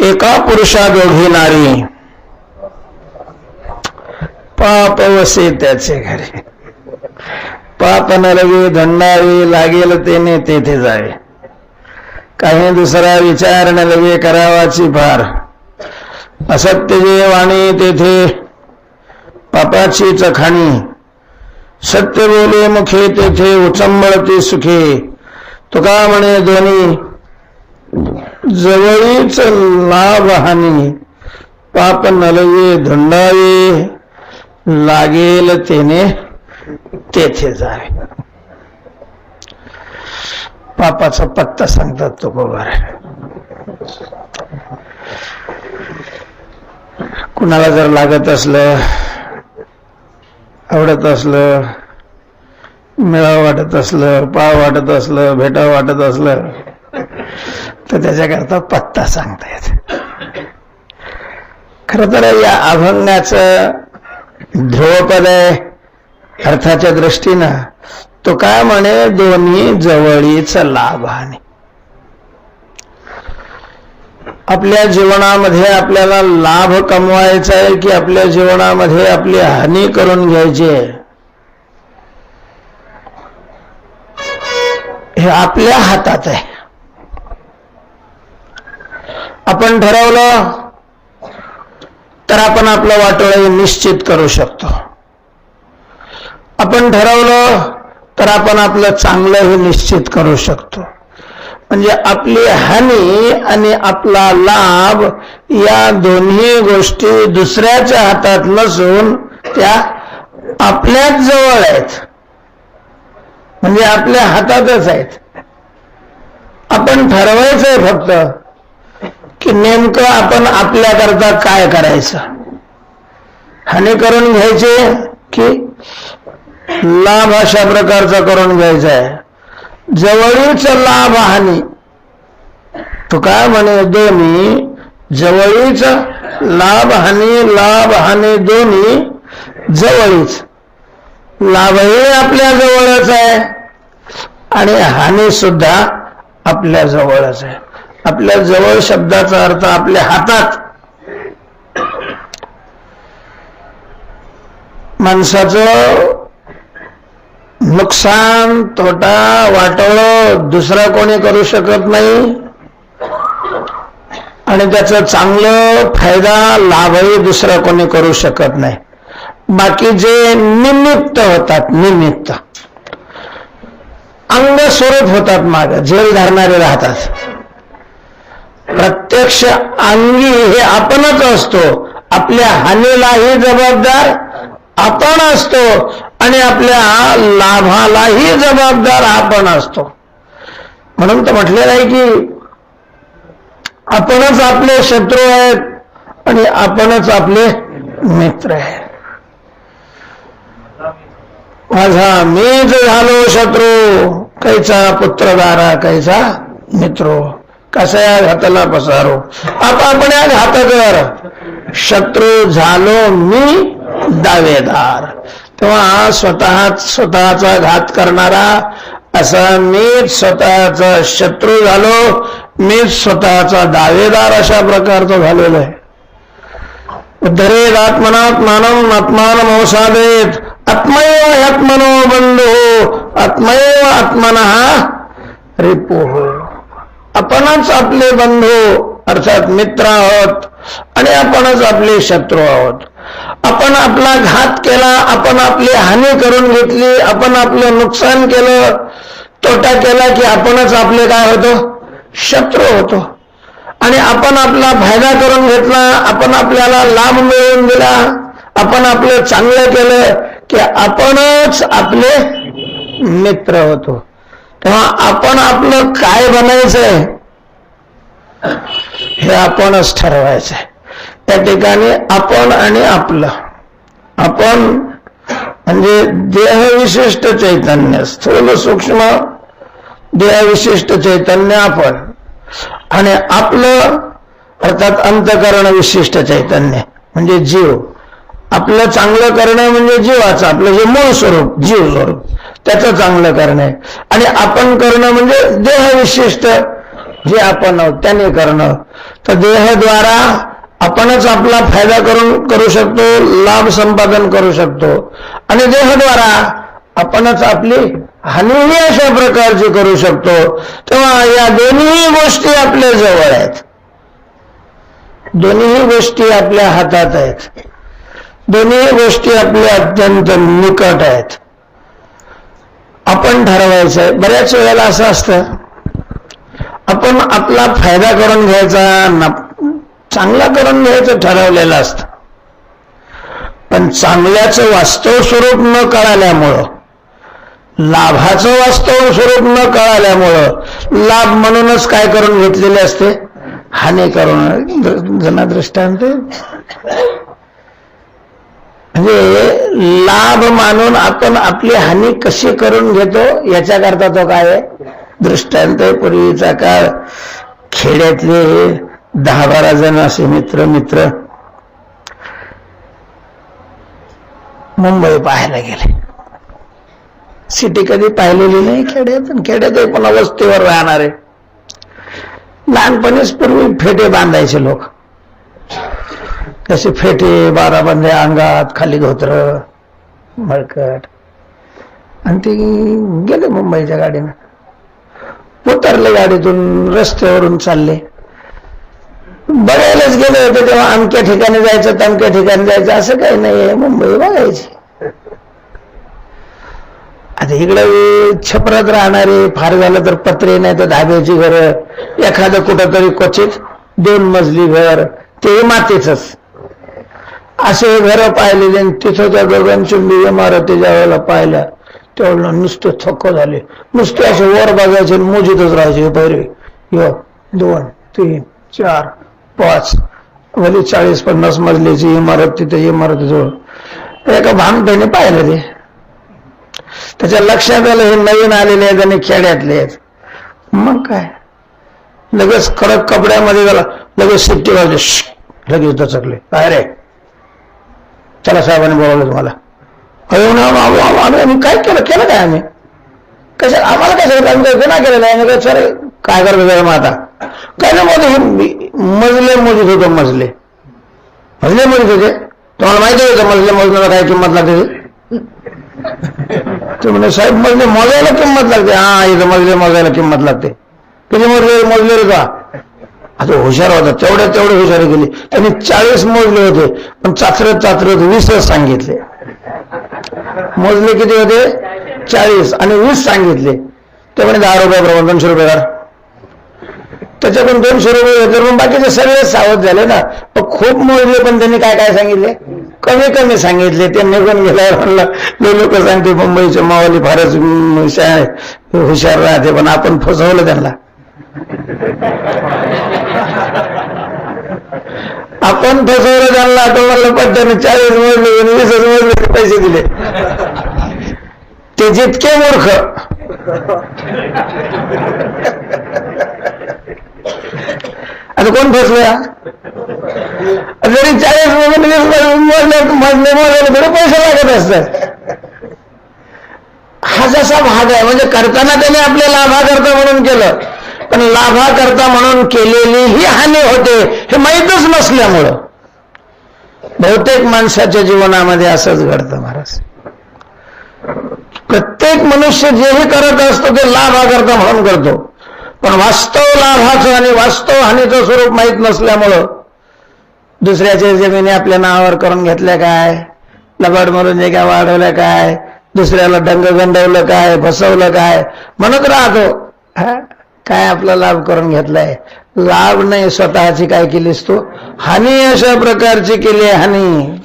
एका पुरुषा दोघी नारी. पाप वसे त्याचे घरी. पाप नरवी धंडावी लागेल तेने तेथे जावे काही दुसरा विचार नलवे करावाची फार असत्य जे वाणी तेथे. पापाची चखाणी. सत्य बोले मुखे तेथे उचंबळती सुखे. तुका म्हणे दोन्ही. जवळीच लाभ हानी. पाप नलवे धुंडावे लागेल तेने तेथे जावे. पापाचा पत्ता सांगतात तो बरोबर कुणाला जर लागत असलं आवडत असलं मिळावं वाटत असलं पाव वाटत असलं भेटावं वाटत असलं तर त्याच्याकरता पत्ता सांगता येत. खर तर या अभंगाचं ध्रुवपद आहे अर्थाच्या दृष्टीनं. तो काय म्हणे? दोन्ही जवळीच लाभाने. आपल्या जीवनामध्ये आपल्याला लाभ कमवायचा आहे की आपल्या जीवनामध्ये आपली हानी करून घ्यायची आहे? हे आपल्या हातात आहे. आपण ठरवलं तर आपण आपलं वाटोळं निश्चित करू शकतो. आपण ठरवलं तर आपण आपलं चांगलंही निश्चित करू शकतो. म्हणजे आपली हानी आणि आपला लाभ या दोन्ही गोष्टी दुसऱ्याच्या हातात नसून त्या आपल्याच जवळ आहेत. म्हणजे आपल्या हातातच आहेत. आपण ठरवायचंय फक्त की नेमकं आपण आपल्याकरता काय करायचं? हानी करून घ्यायचे की लाभ अशा प्रकारचा करून घ्यायचा आहे. जवळीच लाभ हानी. तो काय म्हणे दोन्ही जवळीच लाभ हानी लाभ हानी दोन्ही जवळीच. लाभही आपल्या जवळच आहे आणि हानी सुद्धा आपल्या जवळच आहे. आपल्या जवळ शब्दाचा अर्थ आपल्या हातात. माणसाचं नुकसान तोटा वाटोळ दुसरा कोणी करू शकत नाही. आणि त्याचा चांगलं फायदा लाभही दुसरा कोणी करू शकत नाही. बाकी जे निमित्त होतात निमित्त. अंग स्वरूप होतात माग झेल धरणारे राहतात. प्रत्यक्ष अंगी हे आपणच असतो. आपल्या हानीलाही जबाबदार आपण असतो आणि आपल्या लाभालाही जबाबदार आपण असतो. म्हणून तर म्हटलेलं आहे की आपणच आपले शत्रू आहेत आणि आपणच आपले मित्र आहेत. माझा मीच झालो शत्रू कैचा पुत्रदारा कैचा मित्रो. कसा घातला पसारो? आता आपण या घातकर शत्रू झालो मी दावेदार. तेव्हा स्वतः स्वतःचा घात करणारा असा मीच स्वतःचा शत्रू झालो मीच स्वतःचा दावेदार अशा प्रकारचा झालेलो आहे. उद्धरेत आत्मनात मानव आत्मान अवसादेत आत्मैव आत्मनो बंधू आत्मैव आत्मन रिपू। आपणच आपले बंधू अर्थात मित्र आहोत आणि आपणच आपले शत्रू आहोत. आपण आपला घात केला आपण आपली हानी करून घेतली आपण आपलं नुकसान केलं तोटा केला की आपणच आपले काय होतो? शत्रू होतो. आणि आपण आपला फायदा करून घेतला आपण आपल्याला लाभ मिळवून दिला आपण आपलं चांगलं केलं की आपणच आपले मित्र होतो. तेव्हा आपण आपलं काय बनायचंय? हे आपणच ठरवायचंय. त्या ठिकाणी आपण आणि आपलं. आपण म्हणजे देहविशिष्ट चैतन्य स्थूल सूक्ष्म देहविशिष्ट चैतन्य आपण. आणि आपलं अर्थात अंतकरण विशिष्ट चैतन्य म्हणजे जीव. आपलं चांगलं करणं म्हणजे जीवाचं आपलं जे मूळ स्वरूप जीव स्वरूप. त्याचं चांगलं करणं आहे. आणि आपण करणं म्हणजे देह विशिष्ट जे आपण आहोत त्याने करणं. तर देहद्वारा आपणच आपला फायदा करून करू शकतो लाभ संपादन करू शकतो. आणि देहद्वारा आपणच आपली हानीही अशा प्रकारची करू शकतो. तेव्हा या दोन्ही गोष्टी आपल्या जवळ आहेत. दोन्ही गोष्टी आपल्या हातात आहेत. दोन्ही गोष्टी आपल्या अत्यंत निकट आहेत. आपण ठरवायचं आहे बऱ्याच वेळेला असं असतं आपण आपला फायदा करून घ्यायचा ना चांगला करून घ्यायचं ठरवलेलं असतं. पण चांगल्याचं वास्तव स्वरूप न कळाल्यामुळं लाभाचं वास्तव स्वरूप न कळाल्यामुळं लाभ म्हणूनच काय करून घेतलेले असते? हानी करून. जना दृष्टांत म्हणजे लाभ मानून आपण आपली हानी कशी करून घेतो याच्याकरता तो काय आहे? दृष्टांत आहे. पूर्वीचा काळ. खेड्यातले दहा बारा जण असे मित्र मित्र मुंबई पाहायला गेले. सिटी कधी पाहिलेली नाही खेड्यात आणि खेड्यात पण वस्तीवर राहणारे. लहानपणीच पूर्वी फेटे बांधायचे लोक. तसे फेटे बारा बंदे अंगात खाली धोत्र मळकट. आणि ते गेले मुंबईच्या गाडीनं. उतरले गाडीतून रस्त्यावरून चालले. बघायलाच गेले होते तेव्हा अमक्या ठिकाणी जायचं तमक्या ठिकाणी जायचं असं काही नाहीये. मुंबई बघायची. आता इकडे छपरात राहणारे फार झालं तर पत्रे नाही तर धाब्याची घर एखादं कुठंतरी क्वचित दोन मजली घर ते मातीच असे घर पाहिलेले तिथं त्या गगनचुंबी इमारती ज्या वेळेला पाहिल्या त्यावेळेला नुसते थक्क झाले. नुसते असे वर बघायचे आणि मोजीतच राहायचे पैरवी यो दोन तीन चार पाच. म्हणजे चाळीस पन्नास मजलीची इमारत तिथे इमारतीजवळ एका भामट्याने पाहिलं ते. त्याच्या लक्षात आलं हे नवीन आलेले आहेत आणि खेड्यातले आहेत. मग काय? लगेच कडक कपड्यामध्ये गेला लगेच सिट्टी वाजले लगेच दचकले. काय रे? चला साहेबांनी बोलावलं तुम्हाला. अरे हो ना, हो, हो, आम्ही आम्ही- काय केलं? केलं काय आम्ही? कसं आम्हाला काय सांगितलं आम्ही काही गुन्हा केलेला आहे? आम्ही सर काय करतो मग आता? काय नाही हे मजले मोजत होतो मजले. मजले मोजत होते. तुम्हाला माहिती होतं मजले मोजण्याला काय किंमत लागते? ते म्हणजे साहेब मजले मोजायला किंमत लागते. हा इथं मजले मोजायला किंमत लागते. किती मोजले मोजले का आता हुशार होता तेवढ्या तेवढे हुशार केली त्यांनी चाळीस मोजले होते पण चाचरत चाचरत वीसच सांगितले मोजले किती होते चाळीस आणि वीस सांगितले ते म्हणे दहा रुपयाप्रमाणे दोनशे रुपये कर त्याच्याकडून दोनशे रुपये होते पण बाकीचे सगळे सावध झाले ना पण खूप मोजले पण त्यांनी काय काय सांगितले कमी कमी सांगितले ते निघून गेल्यावर म्हणलं लोक सांगते मुंबईचे मावाली फारच हम्म, हुशार राहते पण आपण फसवलं त्यांना आपण फसवलं त्यांना तर म्हणलं पट्ट्याने चाळीस मोजले वीसच मोजले पैसे दिले. ते जितके मूर्ख. आता कोण फसलोया जरी चाळीस मोजून मोजले मोजले मोजले थोडे पैसे लागत असतात. हा जसा भाग आहे म्हणजे करताना त्याने आपल्या लाभाकरता म्हणून केलं. पण लाभाकरता म्हणून केलेली ही हानी होते हे माहीतच नसल्यामुळं. बहुतेक माणसाच्या जीवनामध्ये असंच घडतं महाराज. प्रत्येक मनुष्य जेही करत असतो ते लाभाकरता म्हणून करतो. पण वास्तव लाभाचं आणि वास्तव हानीचं स्वरूप माहीत नसल्यामुळं दुसऱ्याच्या जमिनी आपल्या नावावर करून घेतल्या काय? लबाड मरून जे काय वाढवल्या काय? दुसऱ्याला डंग गंडवलं काय? फसवलं काय? म्हणत राहतो. हा? काय आपला लाभ करून घेतलाय? लाभ नाही स्वतःची काय केलीस तू? हानी अशा प्रकारची केली हानी.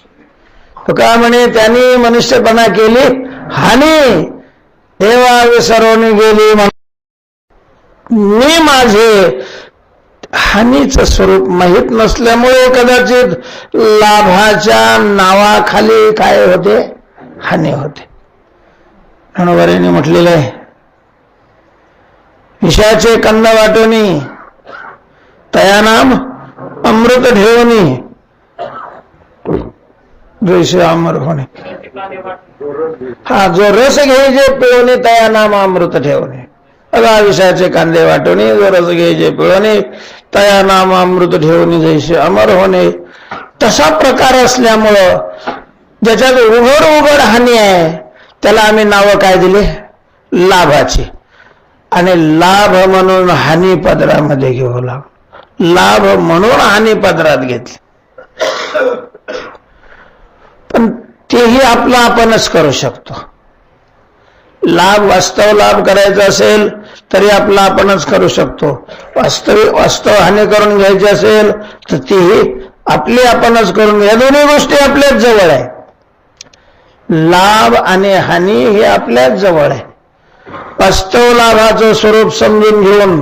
तो का म्हणे त्यांनी मनुष्यपणा केली हानी. देवा विसरवणी गेली मी माझे हानीचं स्वरूप माहीत नसल्यामुळे कदाचित लाभाच्या नावाखाली काय होते? हानी होते. अणुवरेने म्हटलेलं आहे विषयाचे कंद वाटोनी तयानाम अमृत ठेवणी अमर होणे. हा जो रस घ्यायचे पिळवणे तया नाम अमृत ठेवणे. अगा विषयाचे कांदे वाटवणे रस घ्यायचे पिळवणे तया नाम अमृत ठेवणे जैसे अमर होणे. तसा प्रकार असल्यामुळं ज्याच्यात उघड उघड हानी आहे त्याला आम्ही नावं काय दिले? लाभाची. आणि लाभ म्हणून हानी पदरामध्ये घेऊ लागलो. लाभ म्हणून हानी पदरात घेतली. पण तेही आपलं आपणच करू शकतो. लाभ वास्तव लाभ करायचा असेल तरी आपला आपणच करू शकतो. वास्तविक वास्तव हानी करून घ्यायची असेल तर तीही आपली आपणच करून या दोन्ही गोष्टी आपल्याच जवळ आहे लाभ आणि हानी हे आपल्याच जवळ आहे वास्तव लाभाचं स्वरूप समजून घेऊन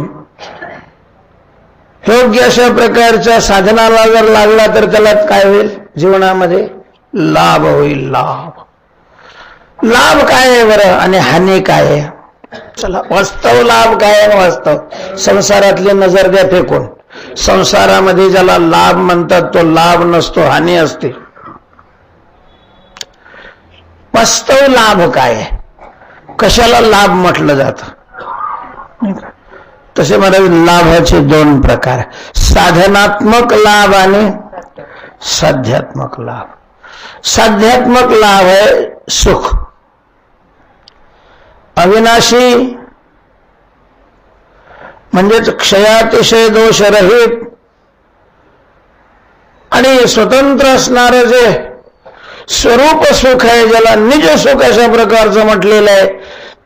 योग्य अशा प्रकारच्या साधनाला जर लागला तर त्याला काय होईल? जीवनामध्ये लाभ होईल लाभ. लाभ काय आहे बरं? आणि हानी काय आहे? चला वास्तव लाभ काय आहे वास्तव? संसारातली नजर द्या फेकून. संसारामध्ये ज्याला लाभ म्हणतात तो लाभ नसतो हानी असते. वास्तव लाभ काय आहे? कशाला लाभ म्हटलं जात? तसे महाराज लाभाचे दोन प्रकार. साधनात्मक लाभ आणि साध्यात्मक लाभ. साध्यात्मक लाभ आहे सुख. अविनाशी म्हणजेच क्षयातिशय दोष रहित आणि स्वतंत्र असणारं जे स्वरूप सुख आहे ज्याला निज सुख अशा प्रकारचं म्हटलेलं आहे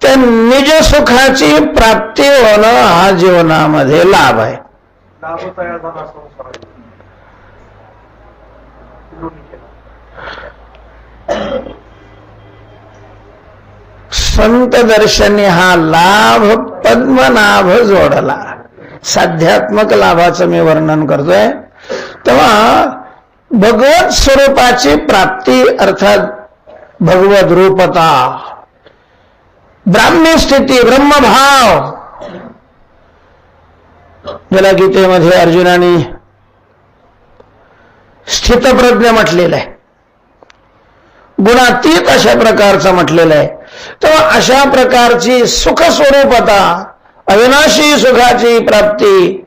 त्या निज सुखाची प्राप्ती होणं हा जीवनामध्ये लाभ आहे. संत दर्शनी हा लाभ पद्मनाभ जोडला. साध्यात्मक लाभाचं मी वर्णन करतोय. तेव्हा भगवत स्वरूपाची प्राप्ती अर्थात भगवत रूपता. ब्राह्मी स्थिती ब्रह्मभाव. ज्याला गीतेमध्ये अर्जुनाने स्थितप्रज्ञ म्हटलेलं आहे गुणातीत अशा प्रकारचं म्हटलेलं आहे तेव्हा अशा प्रकारची सुख स्वरूपता अविनाशी सुखाची प्राप्ती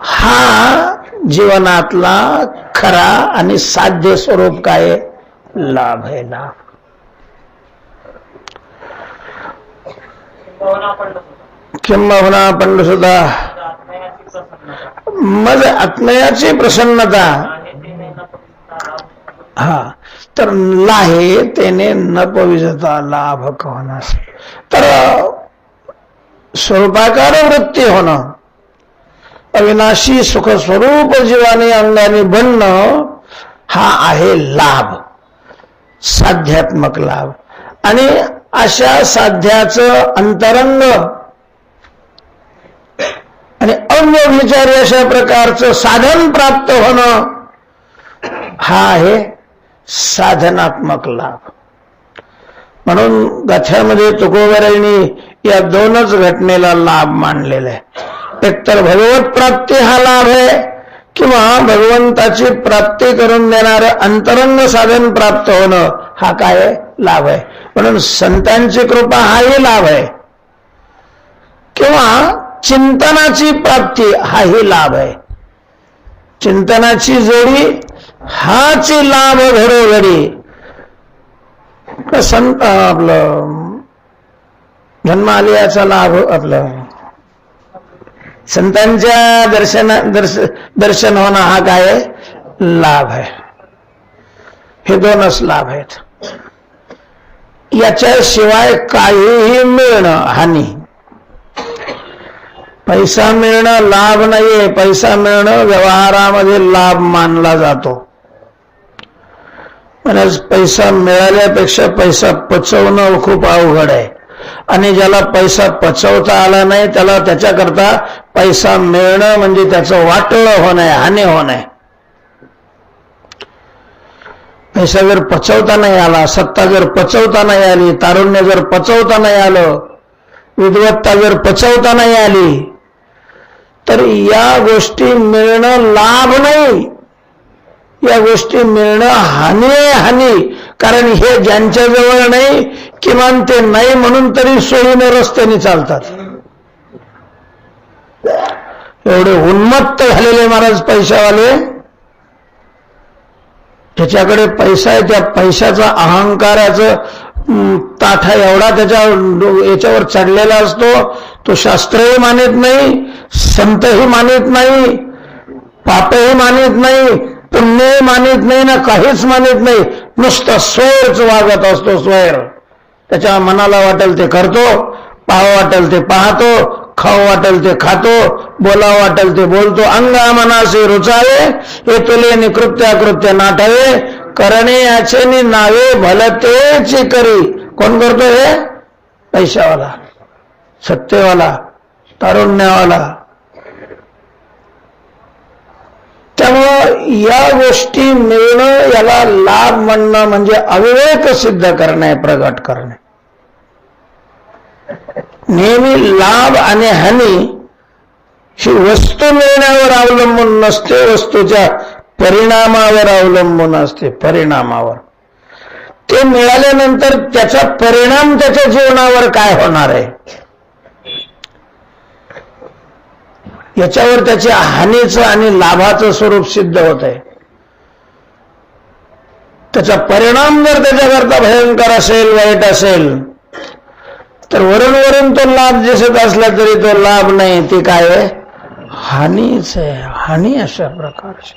हा जीवनातला खरा आणि साध्य स्वरूप काय लाभ आहे लाभ. किंबहुना पंड सुद्धा आत्मयाची प्रसन्नता. मग आत्मयाची प्रसन्नता हा. तर लाहे तेने न पविजता लाभ कहनास तर स्वरूपाकार वृत्ती होणं. अविनाशी सुख स्वरूप जीवाने अंगाने बनणं हा आहे लाभ साध्यात्मक लाभ. आणि अशा साध्याचं अंतरंग आणि अव्यभिचारी अशा प्रकारचं साधन प्राप्त होणं हा आहे साधनात्मक लाभ. म्हणून गथ्यामध्ये तुकोबरांनी या दोनच घटनेला लाभ मानलेला आहे. एकतर भगवत प्राप्ती हा लाभ आहे किंवा भगवंताची प्राप्ती करून देणारं अंतरंग साधन प्राप्त होणं हा काय लाभ आहे? म्हणून संतांची कृपा हाही लाभ आहे. किंवा चिंतनाची प्राप्ती हाही लाभ आहे. चिंतनाची जोडी हाच लाभ घरोघरी. संत आपलं जन्मालयाचा लाभ आपलं. संतांच्या दर्शन दर्श दर्शन होणं हा काय लाभ आहे. हे दोनच लाभ आहेत. याच्याशिवाय काहीही मिळणं हानी. पैसा मिळणं लाभ नाहीये. पैसा मिळणं व्यवहारामध्ये लाभ मानला जातो. म्हणून पैसा मिळाल्यापेक्षा पैसा पचवणं खूप अवघड आहे. आणि ज्याला पैसा पचवता आला नाही त्याला त्याच्याकरता पैसा मिळणं म्हणजे त्याचं वाटलं होणं आहे हानी होणं आहे पैसा जर पचवता नाही आला सत्ता जर पचवता नाही आली तारुण्य जर पचवता नाही आलं विद्वत्ता जर पचवता नाही आली तर या गोष्टी मिळणं लाभ नाही. या गोष्टी मिळणं हानी आहे हानी. कारण हे ज्यांच्या जवळ नाही किमान ते नाही म्हणून तरी सोयीने रस्त्याने चालतात. एवढे उन्मत्त झालेले महाराज पैशावाले त्याच्याकडे पैसा आहे त्या पैशाचा अहंकाराचं ताठा एवढा त्याच्या याच्यावर चढलेला असतो तो शास्त्रही मानित नाही संतही मानित नाही पापही मानित नाही पुण्यही मानित नाही ना काहीच मानित नाही नुसतं स्वैरच वागत असतो स्वैर. त्याच्या मनाला वाटेल ते करतो पाहावं वाटेल ते पाहतो खाऊ वाटेल ते खातो बोलावं वाटेल ते बोलतो. अंगा मनासे रुचावे हे तुले निकृत्य अकृत्य नाठावे करणे याचे नावे भलतेच करी. कोण करतो हे? पैशावाला सत्तेवाला तारुण्यावाला. त्यामुळं या गोष्टी मिळणं याला लाभ म्हणणं म्हणजे अविवेक सिद्ध करणे प्रगट करणे. नेहमी लाभ आणि हानी ही वस्तू मिळण्यावर अवलंबून नसते वस्तूच्या परिणामावर अवलंबून असते परिणामावर. ते मिळाल्यानंतर त्याचा परिणाम त्याच्या जीवनावर काय होणार आहे? याच्यावर त्याच्या हानीचं आणि लाभाचं स्वरूप सिद्ध होत आहे त्याचा परिणाम जर त्याच्याकरता भयंकर असेल वाईट असेल तर वरून वरून तो लाभ दिसत असला तरी तो लाभ नाही ती काय आहे? हानीच आहे हानी अशा प्रकारची.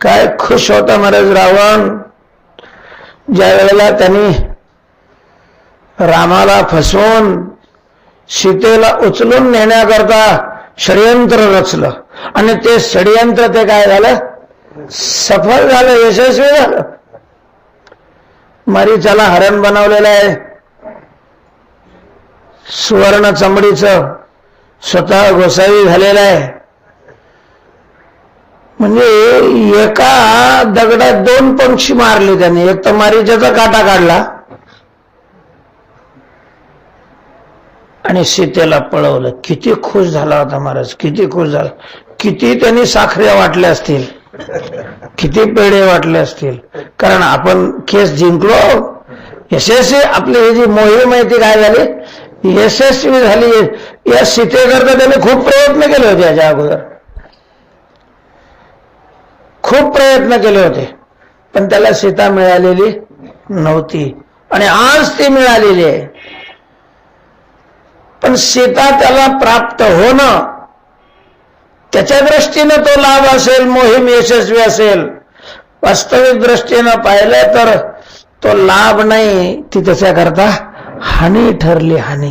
काय खुश होता महाराज रावण? ज्या वेळेला त्यांनी रामाला फसवून सीतेला उचलून नेण्याकरता षडयंत्र रचलं आणि ते षडयंत्र ते काय झालं? सफल झालं यशस्वी झालं. मरीचाला हरण बनवलेलं आहे. सुवर्ण चमडीचं स्वतः गोसावी झालेलं आहे. म्हणजे एका दगडात दोन पक्षी मारले त्याने. एक तर मारीच्याचा काटा काढला आणि सीतेला पळवलं. किती खुश झाला होता महाराज किती खुश झाला. किती त्यांनी साखऱ्या वाटल्या असतील. किती पेढे वाटले असतील. कारण आपण केस जिंकलो. यशस्वी आपली ही जी मोहीम आहे ती काय झाली? यशस्वी झाली. या सीतेकरता त्याने खूप प्रयत्न केले होते याच्या अगोदर. खूप प्रयत्न केले होते. पण त्याला सीता मिळालेली नव्हती. आणि आज ती मिळालेली आहे. पण सीता त्याला प्राप्त होणं त्याच्या दृष्टीनं तो लाभ असेल मोहीम यशस्वी असेल वास्तविक दृष्टीनं पाहिलं तर तो लाभ नाही ती त्याच्याकरता हानी ठरली हानी.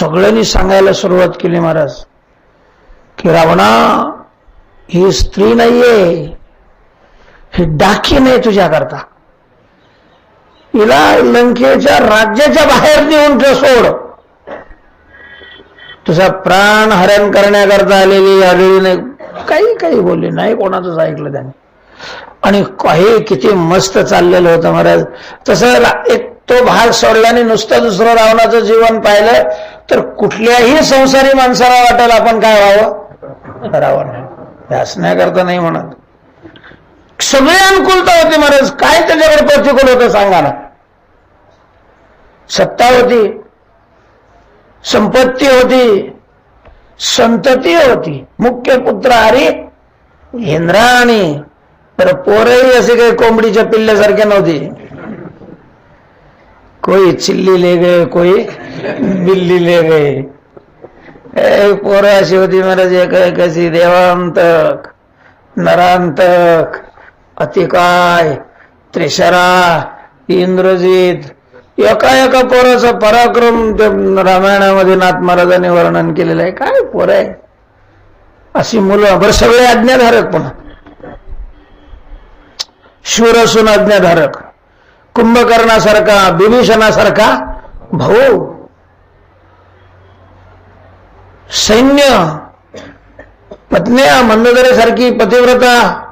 सगळ्यांनी सांगायला सुरुवात केली महाराज की रावणा ही स्त्री नाहीये ही डाकी नाही तुझ्याकरता. हिला लंकेच्या राज्याच्या बाहेर नेऊन ठेव सोड. तुझा प्राण हरण करण्याकरता आलेली आलेली नाही. काही काही बोलली नाही कोणाचंच ऐकलं त्याने. आणि काही किती मस्त चाललेलं होतं महाराज. तसं एक तो भाग सोडला आणि नुसतं दुसरं रावणाचं जीवन पाहिलं तर कुठल्याही संसारी माणसाला वाटेल आपण काय व्हावं? रावण असण्याकरता नाही म्हणत. सगळी अनुकूलता होती महाराज. काय त्याच्याकडे प्रतिकूल होतं सांगा ना. सत्ता होती संपत्ती होती संतती होती. मुख्य पुत्र हरी इंद्राणी. तर पोरही असे काही कोंबडीच्या पिल्ल्यासारखे नव्हते. कोई चिल्ली ले गए कोई बिल्ली ले गए। ए, पोरं अशी महाराज एक कशी देवांतक नरांतक अतिकाय त्रिशरा इंद्रजित एका एका पोराचा पराक्रम ते रामायणामध्ये नाथ महाराजांनी वर्णन केलेलं आहे. काय पोर आहे? अशी मुलं. बरं सगळे आज्ञाधारक पण. शूर असून आज्ञाधारक. कुंभकर्णासारखा बिभीषणासारखा भाऊ. सैन्य पत्न्या मंदोदरेसारखी पतिव्रता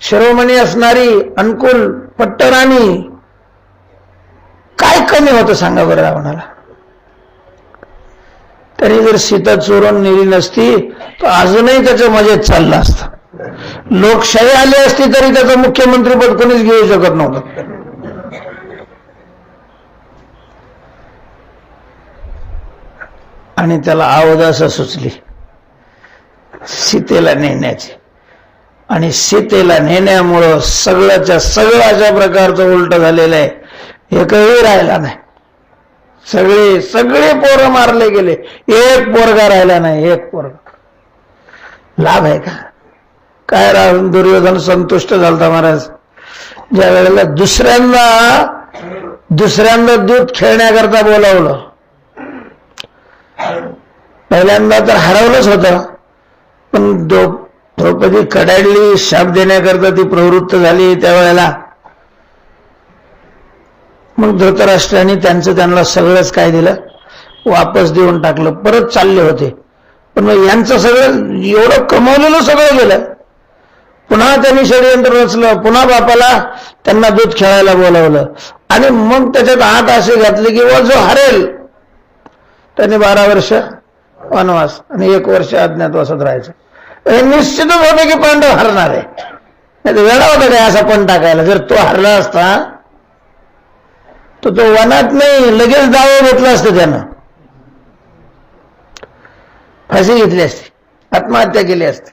शिरोमणी असणारी अनुकूल पट्टराणी. काय कमी होतं सांगा बरं रावणाला? तरी जर सीता चोरून नेली नसती तर अजूनही त्याचं मजेत चाललं असतं. लोकशाही आली असती तरी त्याचं मुख्यमंत्रीपद कोणीच घेऊ शकत नव्हतं. आणि त्याला अवदास सुचली. सीतेला नेण्याचे. आणि सीतेला नेण्यामुळं सगळ्याच्या सगळं अशा प्रकारचं उलट झालेलं आहे. एकही राहिला नाही. सगळे सगळे पोरं मारले गेले. एक पोरगा राहिला नाही एक पोरगा. लाभ आहे का? काय राहून दुर्योधन संतुष्ट झालता महाराज? ज्या वेळेला दुसऱ्यांदा दुसऱ्यांदा दूध खेळण्याकरता बोलावलं पहिल्यांदा तर हरवलंच होतं. पण दो द्रौपदी कडाडली शाप देण्याकरता ती प्रवृत्त झाली त्यावेळेला मग धृतराष्ट्राने त्यांचं त्यांना सगळंच काय दिलं? वापस देऊन टाकलं. परत चालले होते. पण मग यांचं सगळं एवढं कमवलेलं सगळं गेलं. पुन्हा त्यांनी षडयंत्र रचलं. पुन्हा बापाला त्यांना दूध खेळायला बोलावलं. आणि मग त्याच्यात आठ असे घातले की व जो हरेल. त्यांनी बारा वर्ष वनवास आणि एक वर्ष अज्ञातवासात राहायचं. हे निश्चितच होतं की पांडव हरणार आहे. नाही तर वेळा होता काय असा पण टाकायला. जर तो हरला असता तर तो वनात नाही लगेच दावा घेतला असतं त्यानं. फाशी घेतली असती. आत्महत्या केली असती.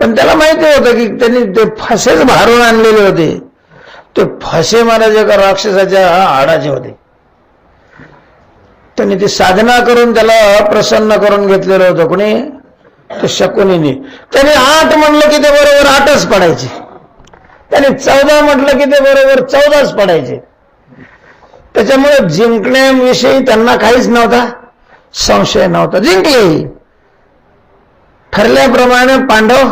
पण त्याला माहिती होतं की त्यांनी ते फासेच भारून आणलेले होते. ते फासे महाराज एका राक्षसाच्या हाडाचे होते. त्यांनी ती साधना करून त्याला प्रसन्न करून घेतलेलं होतं. कोणी? तर शकुनीने. त्याने आठ म्हटलं की ते बरोबर आठच पडायचे. त्याने चौदा म्हटलं की ते बरोबर चौदाच पडायचे. त्याच्यामुळे जिंकण्याविषयी त्यांना काहीच नव्हता संशय नव्हता. जिंकले. ठरल्याप्रमाणे पांडव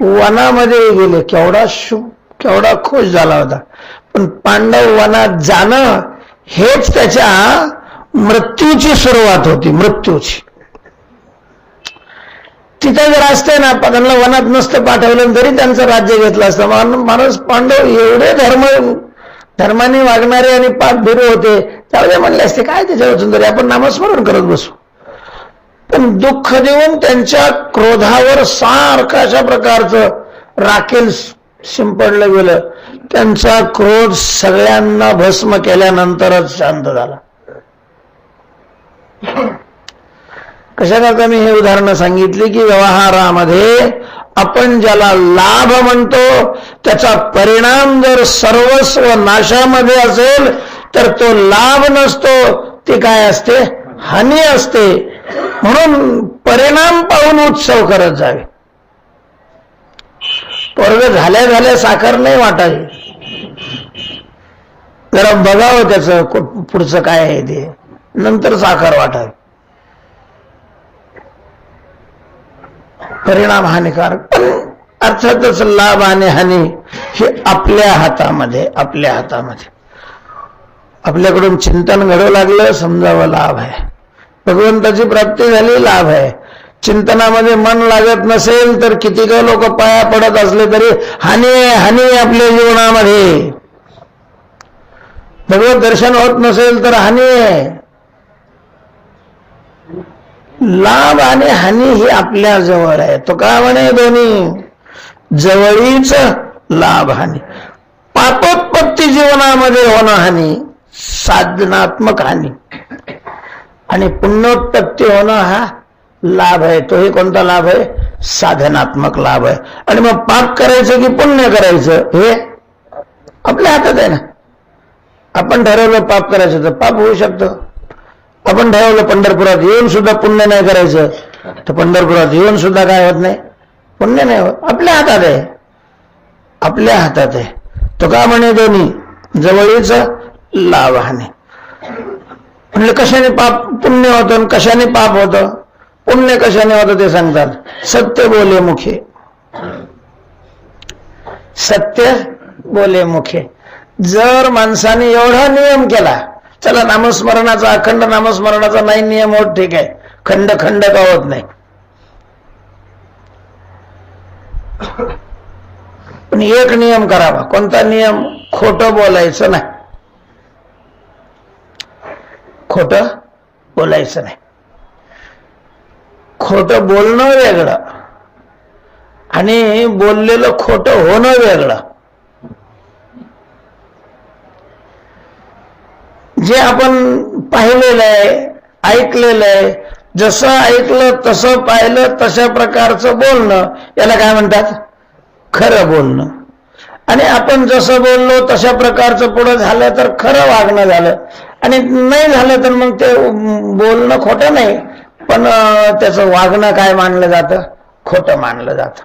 वनामध्ये गेले. केवढा शुभ केवढा खुश झाला होता. पण पांडव वनात जाणं हेच त्याच्या मृत्यूची सुरुवात होती मृत्यूची. तिथे जर असते ना त्यांना वनात नसतं पाठवलं तरी त्यांचं राज्य घेतलं असतं. माणूस पांडव एवढे धर्म धर्माने वागणारे आणि पाप भिरू होते. त्यावेळी म्हणले असते काय त्याच्यावर तरी आपण नामस्मरण करत बसू. पण दुःख देऊन त्यांच्या क्रोधावर सारखं अशा प्रकारचं राखेल शिंपडलं गेलं. त्यांचा क्रोध सगळ्यांना भस्म केल्यानंतरच शांत झाला. कशाकरता मी हे उदाहरणं सांगितली की व्यवहारामध्ये आपण ज्याला लाभ म्हणतो त्याचा परिणाम जर सर्वस्व नाशामध्ये असेल तर तो लाभ नसतो. ते काय असते? हानी असते. म्हणून परिणाम पाहून उत्सव करत जावे. पोरग झाल्या झाल्या साखर नाही वाटावी. जरा बघावं त्याचं पुढचं काय आहे ते. नंतर साखर वाटावी परिणाम हानिकारक. पण अर्थातच लाभ आणि हानी हे आपल्या हातामध्ये आपल्या हातामध्ये. आपल्याकडून चिंतन घडवं लागलं समजावं लाभ आहे. भगवंताची प्राप्ती झाली लाभ आहे. चिंतनामध्ये मन लागत नसेल तर किती का लोक पाया पडत असले तरी हानी आहे हानी आहे आपल्या जीवनामध्ये. भगवत दर्शन होत नसेल तर हानी आहे. लाभ आणि हानी ही आपल्या जवळ आहे. तो का म्हणे दोन्ही? जवळीच लाभ हानी. पापोत्पत्ती जीवनामध्ये होणं हानी साधनात्मक हानी. आणि पुण्योत्पत्ती होणं हा लाभ आहे. तोही कोणता लाभ आहे? साधनात्मक लाभ आहे. आणि मग पाप करायचं की पुण्य करायचं हे आपल्या हातात आहे ना. आपण ठरवलं पाप करायचं तर पाप होऊ शकतं. आपण ठरवलं पंढरपुरात येऊन सुद्धा पुण्य नाही करायचं. तर पंढरपुरात येऊन सुद्धा काय होत नाही? पुण्य नाही होत. आपल्या हातात आहे. आपल्या हातात आहे. तो का म्हणे दोन्ही? जवळीच लाभ म्हणलं कशाने पाप पुण्य होतं कशाने पाप होतं? पुण्य कशाने होतं ते सांगतात. सत्य बोले मुखे. सत्य बोले मुखे. जर माणसाने एवढा नियम केला चला नामस्मरणाचा अखंड नामस्मरणाचा नाही नियम होत ठीक आहे. खंड खंड का होत नाही? पण एक नियम करावा. कोणता नियम? खोटं बोलायचं नाही. खोट बोलायचं नाही. खोटं बोलणं वेगळं आणि बोललेलं खोटं होणं वेगळं. जे आपण पाहिलेलं आहे ऐकलेलं आहे जसं ऐकलं तसं पाहिलं तशा प्रकारचं बोलणं याला काय म्हणतात? खरं बोलणं. आणि आपण जसं बोललो तशा प्रकारचं पुढं झालं तर खरं वागणं झालं. आणि नाही झालं तर मग ते बोलणं खोटं नाही पण त्याचं वागणं काय मानलं जातं? खोटं मानलं जातं.